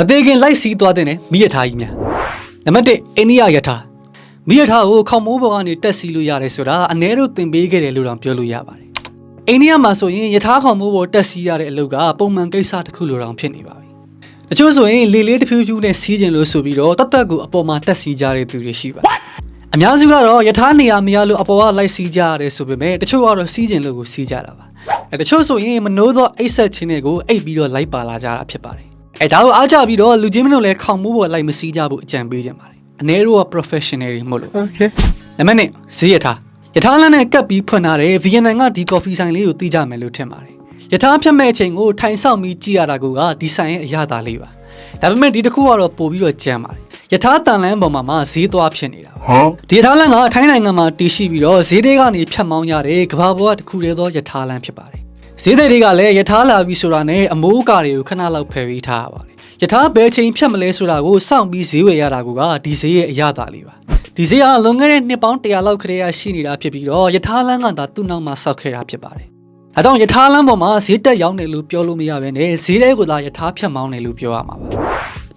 မသေးခင်လိုက်စီးသွားတဲ့နဲ့မိရထားကြီးများနံပါတ်1အိန္ဒိယယထာမိရထားကိုခေါမိုးဘော်ကနေတက်စီလို့ရတယ်ဆိုတာအ ਨੇ တို့သင်ပေးခဲ့တယ်လို့တောင်ပြောလို့ရပါတယ်အိန္ဒိယမှာဆိုရင်ယထာခေါမိုးဘော်တက်စီရတဲ့အလုပ်ကပုံမှန်ကိစ္စတစ်ခုလိုတောင်ဖြစ်နေပါပြီတချို့ဆိုရင်လေလေးတစ်ဖြူးဖြူးနဲ့စီးကျင်လို့ဆိုပြီးတော့တတ်တက်ကိုအပေါ်မှာတက်စီကြတဲ့သူတွေရှိပါတယ်အများစုကတော့ယထာနေရာမရလို့အပေါ်ကလိုက်စီးကြရတယ်ဆိုပေမဲ့တချို့ကတော့စီးကျင်လို့ကိုစီးကြတာပါအဲတချို့ဆိုရင်မနိုးသောအိတ်ဆက်ချင်းတွေကိုအိတ်ပြီးတော့လိုက်ပါလာကြတာဖြစ်ပါတယ် အဲဒါကိုအားကြပြီးတော့လူချင်းမလို့လဲခေါင်မိုးပေါ်လိုက်မစီးကြဘူးအကြံပေးကြပါတယ်အ ਨੇ တို့က professional တွေမဟုတ်လို့ Okay. နံပါတ်1ဈေးရထားယထာလန်းနဲ့ကပ်ပြီးဖွင့်ထားတဲ့ဗီယက်နမ်ကဒီကော်ဖီဆိုင်လေးကိုသိကြမယ်လို့ထင်ပါတယ်ယထာဖြတ်မဲ့အချိန်ကိုထိုင်ဆောင်ပြီးကြည့်ရတာကဒီဆိုင်ရဲ့အရသာလေးပါဒါပေမဲ့ဒီတစ်ခုကတော့ပို့ပြီးတော့ကြမ်းပါတယ်ယထာတန်လန်းပေါ်မှာမှဈေးသွားဖြစ်နေတာပါ Huh? ဒီယထာလန်းကထိုင်းနိုင်ငံမှာတည်ရှိပြီးတော့ဈေးတွေကနေဖြတ်မောင်းရတဲ့ကဘာပေါ်ကတစ်ခုတည်းသောယထာလန်းဖြစ်ပါတယ် ဈေးတွေကလည်းယထာလာပြီးဆိုတာနဲ့အမိုးအကာတွေကိုခဏလောက်ဖယ်ပေးထားရပါတယ်ယထာဘယ်ချိန်ဖြတ်မလဲဆိုတာကိုစောင့်ပြီးဈေးဝယ်ရတာကဒီဈေးရဲ့အရသာလေးပါဒီဈေးကလွန်ခဲ့တဲ့နှစ်ပေါင်း100လောက်ခရေရရှိနေတာဖြစ်ပြီးတော့ယထာလန်းကသာသူ့နောက်မှာစောက်ခဲ့တာဖြစ်ပါတယ်အဲကြောင့်ယထာလန်းပေါ်မှာဈေးတက်ရောက်နေလို့ပြောလို့မရဘဲနဲ့ဈေးတွေကသာယထာဖြတ်မောင်းနေလို့ပြောရမှာပါ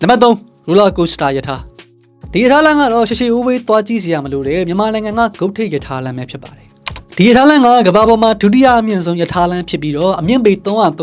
နံပါတ်3 roller coaster ယထာဒီယထာလန်းကတော့ရှေရှေအိုးဝေးသွားကြည့်စရာမလိုတဲ့မြန်မာနိုင်ငံကဂုတ်ထိပ်ယထာလန်းပဲဖြစ်ပါတယ် ဒီယထာလန်းကကမ္ဘာပေါ်မှာဒုတိယအမြင့်ဆုံးယထာလန်းဖြစ်ပြီးတော့အမြင့်ပေ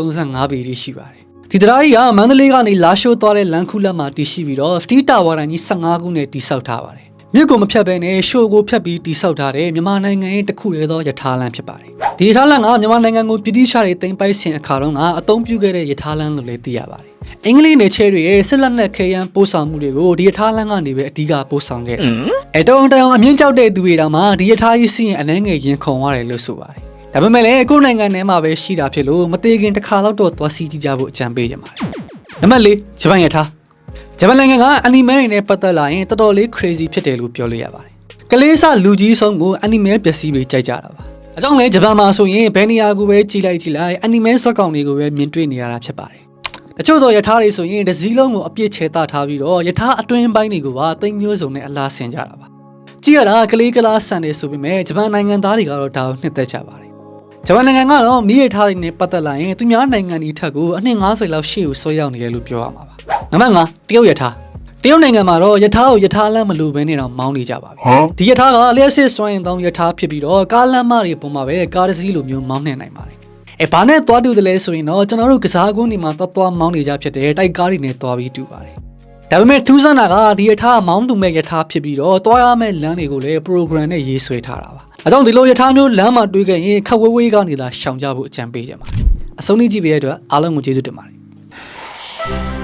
335ပေတိရှိပါတယ်ဒီတရားကြီးကမန္တလေးကနေလာရှိုးသွားတဲ့လမ်းခုလက်မှာတည်ရှိပြီးတော့စတီတာဝါရန်ကြီး15ခုနဲ့တည်ဆောက်ထားပါတယ်မြစ်ကိုမဖြတ်ဘဲနဲ့ရှိုးကိုဖြတ်ပြီးတည်ဆောက်ထားတဲ့မြန်မာနိုင်ငံရဲ့တစ်ခုတည်းသောယထာလန်းဖြစ်ပါတယ်ဒီယထာလန်းကမြန်မာနိုင်ငံကိုပြည်တိရှာတွေတင်ပိုက်စဉ်အခါတုန်းကအသုံးပြုခဲ့တဲ့ယထာလန်းလို့လည်းသိရပါတယ် အင်္ဂလိပ်နယ်ချဲတွေရဲ့ဆက်လက်နဲ့ခေယံပို့ဆောင်မှုတွေကိုဒီယထာလန်းကနေပဲအဓိကပို့ဆောင်ခဲ့တယ်အဲတုံးတောင်အမြင့်ကြောက်တဲ့သူတွေတောင်မှဒီယထာကြီးစီးရင်အနှဲငယ်ရင်ခုန်ရတယ်လို့ဆိုပါတယ်ဒါပေမဲ့လည်းကိုယ်နိုင်ငံထဲမှာပဲရှိတာဖြစ်လို့မသေးခင်တစ်ခါတော့တော့သွားစီးကြည့်ကြဖို့အကြံပေးကြပါတယ်နံပါတ်၄ဂျပန်ယထာဂျပန်နိုင်ငံကအနီမဲတွေနဲ့ပတ်သက်လာရင်တော်တော်လေး crazy ဖြစ်တယ်လို့ပြောလို့ရပါတယ်။ကလေးစလူကြီးဆုံးကိုအနီမဲပျက်စီးတွေကြိုက်ကြတာပါ။အကြောင်းလဲဂျပန်မှာဆိုရင်ဘယ်နေရာကိုပဲကြည်လိုက်ကြည်လိုက်အနီမဲဇက်ကောင်တွေကိုပဲမြင်တွေ့နေရတာဖြစ်ပါတယ်။ တချို့သောယထာတွေဆိုရင်ဒစည်းလုံးကိုအပြည့်ချဲတထားပြီးတော့ယထာအတွင်းပိုင်းတွေကိုပါသိမ်းမျိုးစုံနဲ့အလားဆင်ကြတာပါ။ကြည့်ရတာကလေးကလားဆန်တယ်ဆိုပေမဲ့ဂျပန်နိုင်ငံသားတွေကတော့ဒါကိုနှစ်သက်ကြပါတယ်။ဂျပန်နိုင်ငံကတော့မိရထားတွေနဲ့ပတ်သက်လာရင်သူများနိုင်ငံဒီထက်ကိုအနှစ်90လောက်ရှေ့ကိုဆွဲရောက်နေတယ်လို့ပြောရမှာပါ။နံပါတ်5တရုတ်ယထာတရုတ်နိုင်ငံမှာတော့ယထာကိုယထာလမ်းမလိုဘဲနဲ့တော့မောင်းနေကြပါပြီ Huh? ဒီယထာကလျှက်စစ်စွမ်းရင်တောင်းယထာဖြစ်ပြီးတော့ကားလမ်းမတွေပေါ်မှာပဲကားတစ်စီးလိုမျိုးမောင်းနှင်နိုင်ပါတယ် အဲဘာနဲ့သွားတူတယ်လဲဆိုရင်တော့ကျွန်တော်တို့ကစားကွင်းတွေမှာသွားသွားမောင်းနေကြဖြစ်တဲ့တိုက်ကားတွေနဲ့သွားပြီးတူပါတယ်ဒါပေမဲ့ထူးဆန်းတာကဒီယထာကမောင်းသူမဲ့ယထာဖြစ်ပြီးတော့သွားရမယ့်လမ်းတွေကိုလည်း program နဲ့ရေးဆွဲထားတာပါအဲကြောင့်ဒီလိုယထာမျိုးလမ်းမှာတွေးခဲ့ရင်ခက်ဝဲဝဲကနေသာရှောင်ကြဖို့အကြံပေးကြပါအဆုံးလေးကြည့်ပေးရတဲ့အတွက်အားလုံးကိုကျေးဇူးတင်ပါတယ်